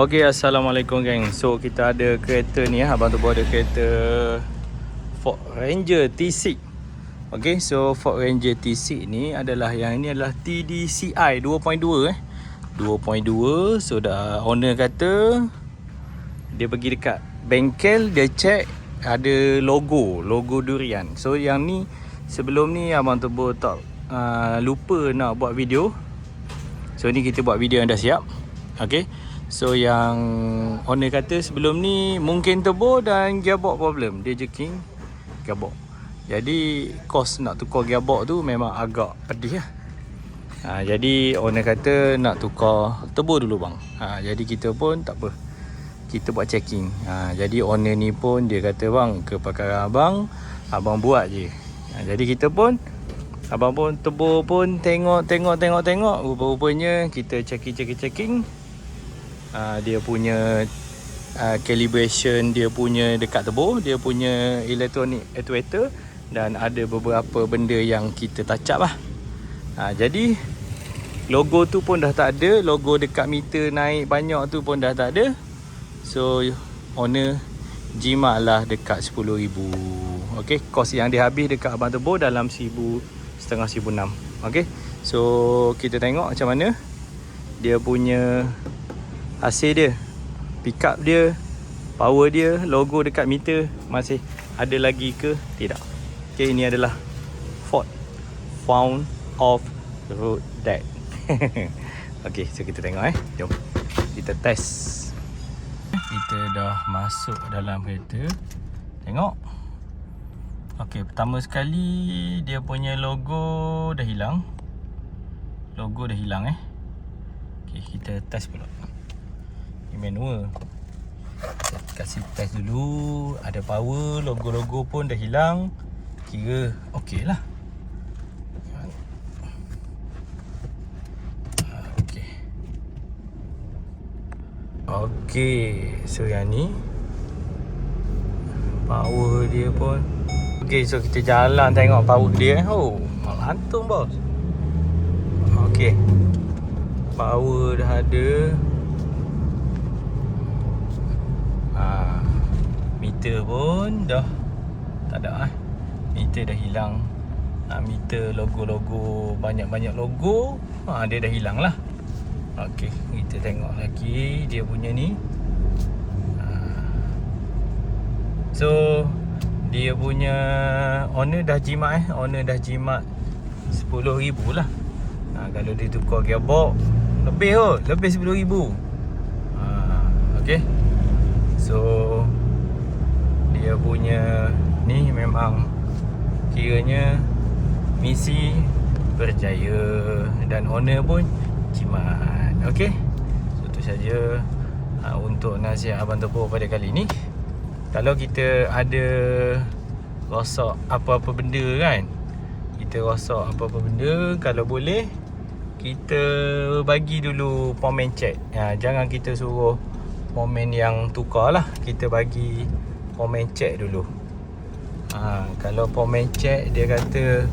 Okay, Assalamualaikum geng. So kita ada kereta ni ah. Abang tu ada kereta Ford Ranger T6 Okay, so Ford Ranger T6 ni adalah Yang ini adalah TDCI 2.2 eh. 2.2 So dah owner kata Dia pergi dekat bengkel Dia check ada logo Logo durian. So yang ni Sebelum ni Abang Turbo tak uh, Lupa nak buat video. So ni kita buat video yang dah siap. Okay So yang owner kata sebelum ni mungkin turbo dan gearbox problem. Dia jerking gearbox. Jadi kos nak tukar gearbox tu memang agak pedih lah. Ha, jadi owner kata nak tukar turbo dulu bang. Ha, jadi kita pun tak apa. Kita buat checking. Ha, jadi owner ni pun dia kata bang ke pakar abang, abang buat je. Ha, jadi kita pun Abang pun turbo pun tengok tengok tengok tengok rupa-rupanya kita checking checking checking uh, dia punya uh, calibration dia punya dekat turbo dia punya electronic actuator dan ada beberapa benda yang kita touch up lah. Uh, jadi logo tu pun dah tak ada logo dekat meter naik banyak tu pun dah tak ada. So owner jimat lah dekat 10,000 ok kos yang dia habis dekat abang turbo dalam 1,000 setengah 1,600 ok so kita tengok macam mana dia punya hasil dia pick up dia power dia logo dekat meter masih ada lagi ke? Tidak. Ok ini adalah Ford found off road dead ok so kita tengok eh. Jom kita test. Kita dah masuk dalam kereta. Tengok. Ok pertama sekali dia punya logo dah hilang. Logo dah hilang eh. Ok kita test pula manual kasih test dulu. Ada power logo-logo pun dah hilang. Kira okey lah. Okey. Okey so yang ni power dia pun. Okey so kita jalan tengok power dia. Oh malah hantung bos. Okey. Power dah ada meter pun dah tak ada eh. Meter dah hilang. Ha, meter logo-logo banyak-banyak logo, ha, dia dah hilang lah. Okey, kita tengok lagi dia punya ni. Ha. So dia punya owner dah jimat eh, owner dah jimat 10,000 lah. Ha, kalau dia tukar gearbox lebih oh, lebih 10,000. Ha, okey. So punya ni memang kiranya misi berjaya dan owner pun jimat. Okey? So tu saja uh, untuk nasihat abang tepo pada kali ni. Kalau kita ada rosak apa-apa benda kan kita rosak apa-apa benda kalau boleh kita bagi dulu pomen check. Ya, jangan kita suruh pomen yang tukar lah. Kita bagi pomen check dulu. Ha, Kalau pomen check dia kata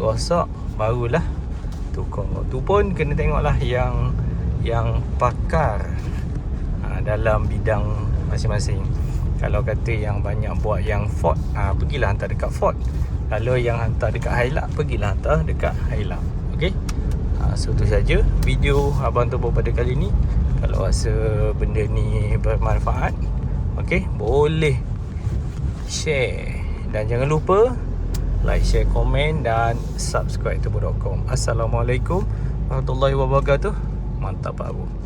rosak Barulah tukar. Tu pun kena tengok lah yang Yang pakar ha, Dalam bidang masing-masing. Kalau kata yang banyak buat yang Ford ha, Pergilah hantar dekat Ford Kalau yang hantar dekat Hilux Pergilah hantar dekat Hilux Okay ha, So tu saja video Abang Turbo pada kali ni Kalau rasa benda ni bermanfaat Okay Boleh share dan jangan lupa like, share, komen dan subscribe turbo.com. Assalamualaikum warahmatullahi wabarakatuh. Mantap Pak Abu.